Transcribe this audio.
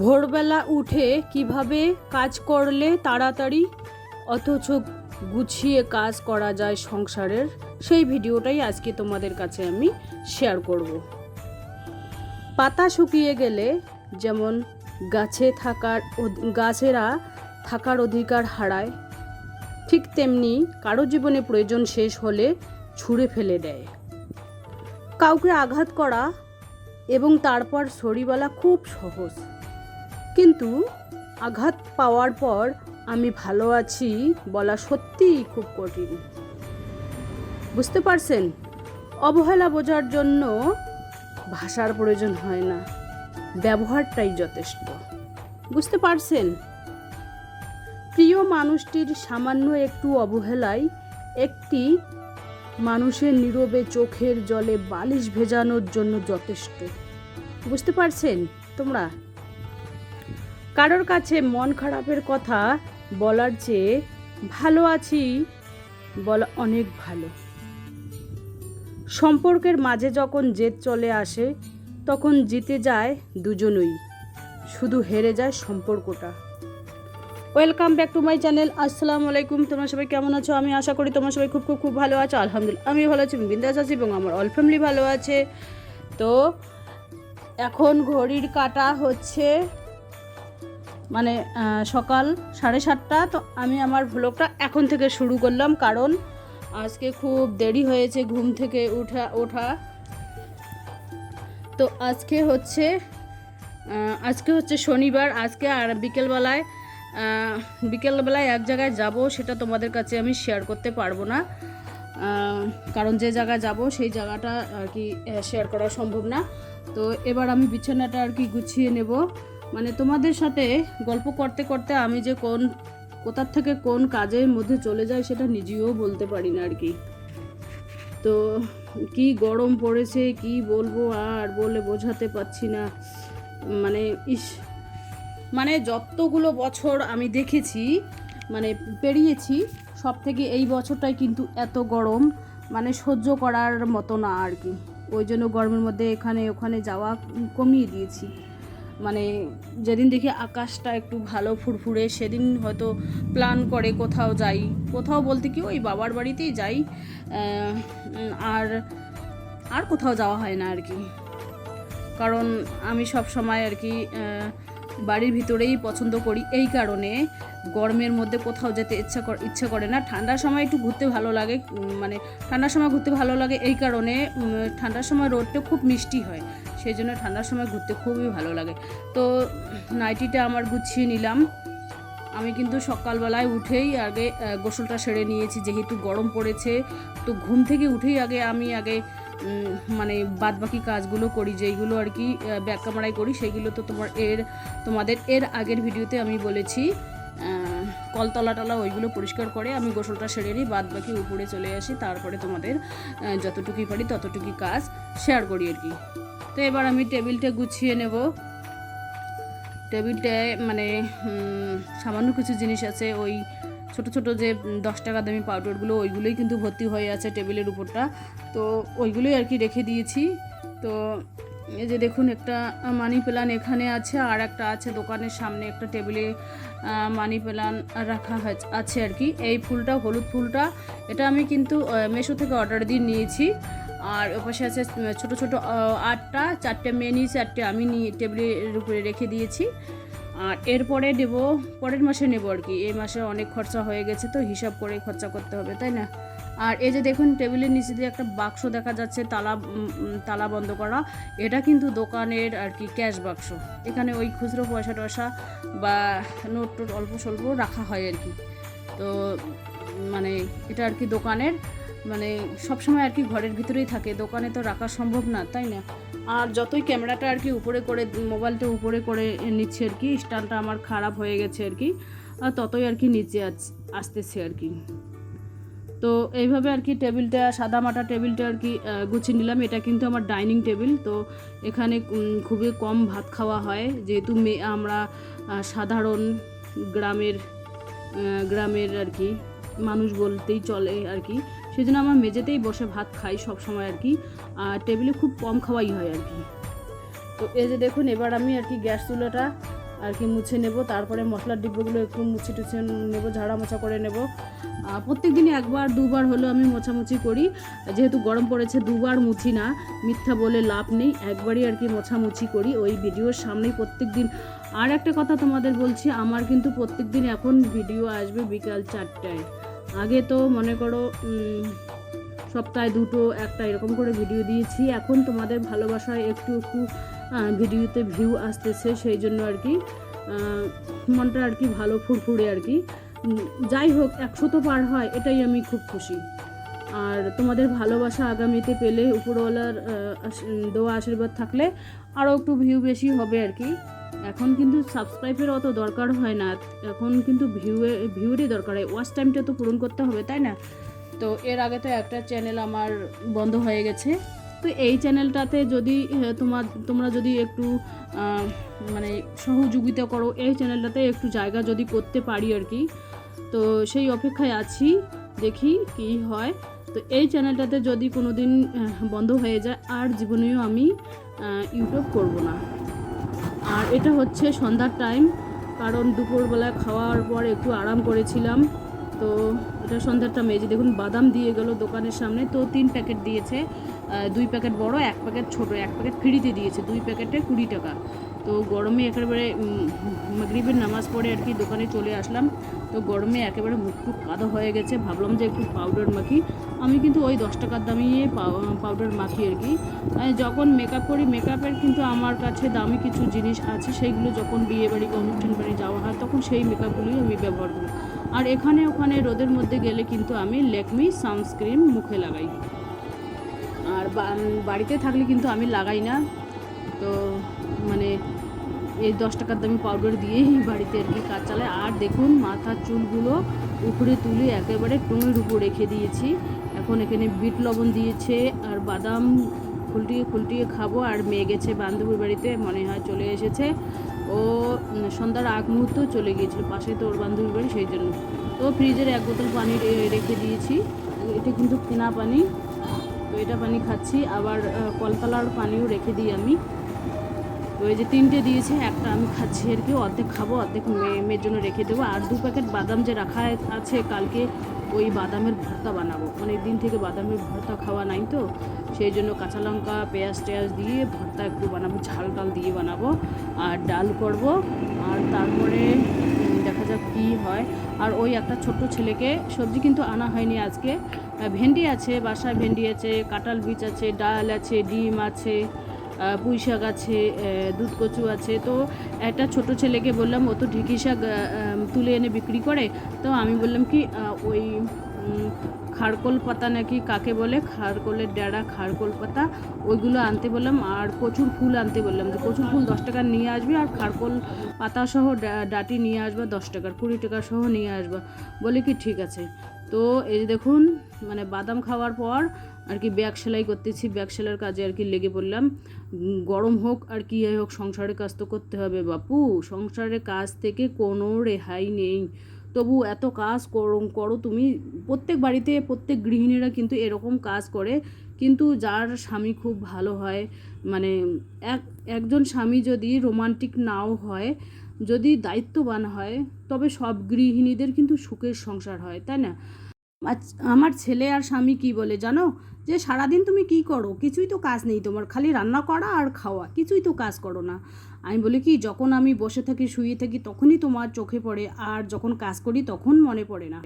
ভোরবেলা উঠে কীভাবে কাজ করলে তাড়াতাড়ি, অথচ গুছিয়ে কাজ করা যায় সংসারের, সেই ভিডিওটাই আজকে তোমাদের কাছে আমি শেয়ার করব। পাতা শুকিয়ে গেলে যেমন গাছে থাকার গাছেরা থাকার অধিকার হারায়, ঠিক তেমনি কারও জীবনে প্রয়োজন শেষ হলে ছুঁড়ে ফেলে দেয়। কাউকে আঘাত করা এবং তারপর সরি বলা খুব সহজ। কিন্তু আঘাত পাওয়ার পর আমি ভালো আছি বলা সত্যিই খুব কঠিন। বুঝতে পারছেন? অবহেলা বোঝার জন্য ভাষার প্রয়োজন হয় না। ব্যবহারটাই যথেষ্ট। বুঝতে পারছেন? প্রিয় মানুষটির সামান্য একটু অবহেলায় একটি মানুষের নীরবে চোখের জলে বালিশ ভেজানোর জন্য যথেষ্ট। বুঝতে পারছেন তোমরা? কারোর কাছে মন খারাপের কথা বলার চেয়ে ভালো আছি বলা অনেক ভালো। সম্পর্কের মাঝে যখন জেদ চলে আসে, তখন জিতে যায় দুজনই। শুধু হেরে যায় সম্পর্কটা। Welcome back to my channel আসসালামু আলাইকুম। তোমরা সবাই কেমন আছো? আমি আশা করি তোমরা সবাই খুব খুব খুব ভালো আছো। আলহামদুলিল্লাহ আমি ভালো আছি, বিন্দাস আছি এবং আমার অল ফ্যামিলি ভালো আছে। তো এখন ঘড়ির কাটা হচ্ছে মানে সকাল সাড়ে সাতটা, তো আমি আমার ভ্লগটা এখন থেকে শুরু করলাম। কারণ আজকে খুব দেরি হয়েছে ঘুম থেকে উঠা, ওঠা। তো আজকে হচ্ছে আজকে হচ্ছে শনিবার। আজকে আর বিকেলবেলায় বিকেলবেলায় এক জায়গায় যাব, সেটা তোমাদের কাছে আমি শেয়ার করতে পারব না। কারণ যে জায়গায় যাব, সেই জায়গাটা আর কি শেয়ার করা সম্ভব না। তো এবার আমি বিছানাটা আর কি গুছিয়ে নেব। মানে তোমাদের সাথে গল্প করতে করতে আমি যে কোন, কোথার থেকে কোন কাজের মধ্যে চলে যায় সেটা নিজেও বলতে পারি না আর কি। তো কি গরম পড়েছে, কি বলব আর বলে বোঝাতে পারছি না। মানে ইস মানে যতগুলো বছর আমি দেখেছি মানে পেরিয়েছি, সব থেকে এই বছরটাই কিন্তু এত গরম মানে সহ্য করার মতো না আর কি। ওই জন্য গরমের মধ্যে এখানে ওখানে যাওয়া কমিয়ে দিয়েছি। মানে যেদিন দেখি আকাশটা একটু ভালো ফুরফুরে, সেদিন হয়তো প্ল্যান করে কোথাও যাই। কোথাও বলতে কি ওই বাবার বাড়িতেই যাই। আর আর কোথাও যাওয়া হয় না আর কি কারণ আমি সব সময় আর কি বাড়ির ভিতরেই পছন্দ করি। এই কারণে গরমের মধ্যে কোথাও যেতে ইচ্ছা ইচ্ছা করে না। ঠান্ডার সময় একটু ঘুরতে ভালো লাগে মানে ঠান্ডার সময় ঘুরতে ভালো লাগে। এই কারণে ঠান্ডার সময় রোদটা খুব মিষ্টি হয়। সেই জন্য ঠান্ডার সময় ঘুরতে খুবই ভালো লাগে। তো নাইটিটা আমার গুছিয়ে নিলাম। আমি কিন্তু সকালবেলায় উঠেই আগে গোসলটা সেরে নিয়েছি। যেহেতু গরম পড়েছে, তো ঘুম থেকে উঠেই আগে আমি আগে মানে বাদবাকি কাজগুলো করি, যেইগুলো আর কি ব্যাক ক্যামেরায় করি, সেইগুলো তো তোমার এর, তোমাদের এর আগের ভিডিওতে আমি বলেছি। কলতলা টলা ওইগুলো পরিষ্কার করে আমি গোসলটা সেরে নিই বাদ বাকি উপরে চলে আসি, তারপরে তোমাদের যতটুকুই পারি ততটুকুই কাজ শেয়ার করি আর কি। তো এবার আমি টেবিলটা গুছিয়ে নেব। টেবিলটায় মানে সামান্য কিছু জিনিস আছে। ওই ছোট ছোট যে দশ টাকা দামি পাউডারগুলো, ওইগুলোই কিন্তু ভর্তি হয়ে আছে টেবিলের উপরটা। তো ওইগুলোই আর কি রেখে দিয়েছি। তো এই যে দেখুন, একটা মানি প্ল্যান এখানে আছে, আর একটা আছে দোকানের সামনে একটা টেবিলে মানি প্ল্যান রাখা আছে আর কি। এই ফুলটা, হলুদ ফুলটা, এটা আমি কিন্তু মেশো থেকে অর্ডার দিয়ে নিয়েছি। আর ওপাশে আছে ছোট ছোট আটটা, চারটে নিয়েছি, চারটে আমি নিয়ে টেবিলের উপরে রেখে দিয়েছি। আর এরপরে নেব, পরের মাসে নেব আর কি। এই মাসে অনেক খরচা হয়ে গেছে তো, হিসাব করে খরচা করতে হবে, তাই না? আর এই যে দেখুন, টেবিলের নিচে দিয়ে একটা বাক্স দেখা যাচ্ছে, তালা তালা বন্ধ করা। এটা কিন্তু দোকানের আর কি ক্যাশ বাক্স। এখানে ওই খুচরো পয়সা টয়সা বা নোট টোট অল্প স্বল্প রাখা হয় আর কি। তো মানে এটা আর কি দোকানের। মানে সবসময় আর কি ঘরের ভিতরেই থাকে, দোকানে তো রাখা সম্ভব না, তাই না? আর যতই ক্যামেরাটা আর কি উপরে করে, মোবাইলটা উপরে করে নিচ্ছে আর কি স্ট্যান্ডটা আমার খারাপ হয়ে গেছে আর কি ততই আর কি নিচে আস- আসতেছে আর কি। তো এইভাবে আর কি টেবিলটা, সাদা মাটা টেবিলটা আর কি গুছিয়ে নিলাম। এটা কিন্তু আমার ডাইনিং টেবিল, তো এখানে খুবই কম ভাত খাওয়া হয়। যেহেতু মে, আমরা সাধারণ গ্রামের গ্রামের আর কি মানুষ বলতেই চলে আর কি। সেই জন্য আমার মেঝেতেই বসে ভাত খাই সব সময় আর কি। আর টেবিলে খুব কম খাওয়াই হয় আর কি। তো এই যে দেখুন, এবার আমি আর কি গ্যাস চুলাটা আর কি মুছে নেব। তারপরে মশলার ডিব্বাগুলো একটু মুছে টুছে নেব, ঝাড়া মোছা করে নেব। প্রত্যেক দিনই একবার, দুবার হলেও আমি মোছামুছি করি। যেহেতু গরম পড়েছে, দুবার মুছি না। মিথ্যা বলে লাভ নেই। একবারই আর কি মোছামুছি করি। ওই ভিডিওর সামনেই প্রত্যেক দিন আর একটা কথা তোমাদের বলছি, আমার কিন্তু প্রত্যেক দিন এখন ভিডিও আসবে বিকাল চারটায়। আগে তো মনে করো সপ্তাহে দুটো, একটা এরকম করে ভিডিও দিয়েছি। এখন তোমাদের ভালোবাসায় একটু একটু ভিডিওতে ভিউ আসতেছে, সেই জন্য আর কি মনটা আর কি ভালো ফুরফুরে আর কি। যাই হোক, একশো তো পার হয়, এটাই আমি খুব খুশি। আর তোমাদের ভালোবাসা আগামীতে পেলে উপরওয়ালার দেওয়া আশীর্বাদ থাকলে আরও একটু ভিউ বেশি হবে আর কি। এখন কিন্তু সাবস্ক্রাইবের অত দরকার হয় না। এখন কিন্তু ভিউয়ে ভিউরই দরকার হয়। ওয়াচ টাইমটা তো পূরণ করতে হবে, তাই না? তো এর আগে তো একটা চ্যানেল আমার বন্ধ হয়ে গেছে। তো এই চ্যানেলটাতে যদি তোমার, তোমরা যদি একটু মানে সহযোগিতা করো, এই চ্যানেলটাতে একটু জায়গা যদি করতে পারি আর কি, তো সেই অপেক্ষায় আছি, দেখি কি হয়। তো এই চ্যানেলটাতে যদি কোনো দিন বন্ধ হয়ে যায়, আর জীবনেও আমি ইউটিউব করব না। আর এটা হচ্ছে সন্ধ্যার টাইম কারণ দুপুরবেলা খাওয়ার পর একটু আরাম করেছিলাম। তো এটা সন্ধ্যার টাইম যে দেখুন, বাদাম দিয়ে গেল দোকানের সামনে। তো তিন প্যাকেট দিয়েছে। দুই প্যাকেট বড়, এক প্যাকেট ছোট, এক প্যাকেট ফ্রিতে দিয়েছে। দুই প্যাকেটে কুড়ি টাকা। তো গরমে একেবারে মাগরিবের নামাজ পড়ে আর কি দোকানে চলে আসলাম। তো গরমে একেবারে মুখ টুক কাদো হয়ে গেছে। ভাবলাম যে একটু পাউডার মাখি। আমি কিন্তু ওই দশ টাকার দামিয়ে পাউডার মাখি আর কি। যখন মেকআপ করি মেকআপের কিন্তু আমার কাছে দামি কিছু জিনিস আছে। সেইগুলো যখন বিয়ে বাড়ি অনুষ্ঠান বাড়ি যাওয়া হয়, তখন সেই মেকআপগুলোই আমি ব্যবহার করি। আর এখানে ওখানে রোদের মধ্যে গেলে কিন্তু আমি লেকমি সানস্ক্রিন মুখে লাগাই। আর বাড়িতে থাকলে কিন্তু আমি লাগাই না। তো মানে এই দশ টাকার দামি পাউডার দিয়েই বাড়িতে আর কি কাজ চালায়। আর দেখুন, মাথার চুলগুলো উপরে তুলে একেবারে টুঙের উপর রেখে দিয়েছি। এখন এখানে বিট লবণ দিয়েছে আর বাদাম খুলটিয়ে খুলটিয়ে খাব। আর মেয়ে গেছে বান্ধবীর বাড়িতে, মনে হয় চলে এসেছে। ও সন্ধ্যার আগ মুহূর্ত চলে গিয়েছিল পাশে তো ওর বান্ধবীর বাড়ি, সেই জন্য। তো ফ্রিজের এক বোতল পানি রেখে দিয়েছি। এটা কিন্তু কেনা পানি। তো এটা পানি খাচ্ছি। আবার কলতলার পানিও রেখে দিই আমি। এই যে তিনটে দিয়েছে, একটা আমি খাচ্ছি আর কি, অর্ধেক খাব, অর্ধেক মেয়ে মেয়ের জন্য রেখে দেবো। আর দু প্যাকেট বাদাম যে রাখা আছে কালকে, ওই বাদামের ভর্তা বানাবো। অনেক দিন থেকে বাদামের ভর্তা খাওয়া নাই তো, সেই জন্য কাঁচা লঙ্কা, পেঁয়াজ টেয়াজ দিয়ে ভর্তা একটু বানাবো, ঝাল টাল দিয়ে বানাবো, আর ডাল করব। আর তারপরে দেখা যাক কী হয়। আর ওই একটা ছোট্ট ছেলেকে, সবজি কিন্তু আনা হয়নি আজকে। ভেন্ডি আছে, বাসায় ভেন্ডি আছে, কাঁঠাল বীজ আছে, ডাল আছে, ডিম আছে পুঁই শাক আছে দুধ কচু আছে। তো একটা ছোট ছেলেকে বললাম, ও তো ঢেঁকি শাক তুলে এনে বিক্রি করে? তো আমি বললাম কি ওই খারকোল পাতা নাকি কাকে বলে? খারকোলের ডেড়া, খারকোল পাতা, ওইগুলো আনতে বললাম, আর কচুর ফুল আনতে বললাম যে, কচুর ফুল দশ টাকার নিয়ে আসবে, আর খারকোল পাতা সহ ডাটি নিয়ে আসবে দশ টাকার, কুড়ি টাকা সহ নিয়ে আসবে। বলে কি, ঠিক আছে। তো এই যে দেখুন মানে বাদাম খাওয়ার পর আর কি ব্যাগ সেলাই করতেছি, ব্যাগ সেলাইয়ের কাজে আর কি লেগে পড়লাম। গরম হোক আর কি হোক, সংসারের কাজ তো করতে হবে বাপু। সংসারের কাজ থেকে কোনো রেহাই নেই। তবু এত কাজ করো করো তুমি। প্রত্যেক বাড়িতে প্রত্যেক গৃহিণীরা কিন্তু এরকম কাজ করে। কিন্তু যার স্বামী খুব ভালো হয় মানে এক, একজন স্বামী যদি রোমান্টিক নাও হয় যদি দায়িত্ববান হয়, তবে সব গৃহিণীদের কিন্তু সুখের সংসার হয়, তাই না? আমার ছেলে আর স্বামী কি বলে জানো? যে সারাদিন তুমি কি করো? কিছুই তো কাজ নেই তোমার, খালি রান্না করা আর খাওয়া, কিছুই তো কাজ করো না। আমি বলি কি, যখন আমি বসে থাকি, শুয়ে থাকি, তখনই তোমার চোখে পড়ে, আর যখন কাজ করি, তখন মনে পড়ে না।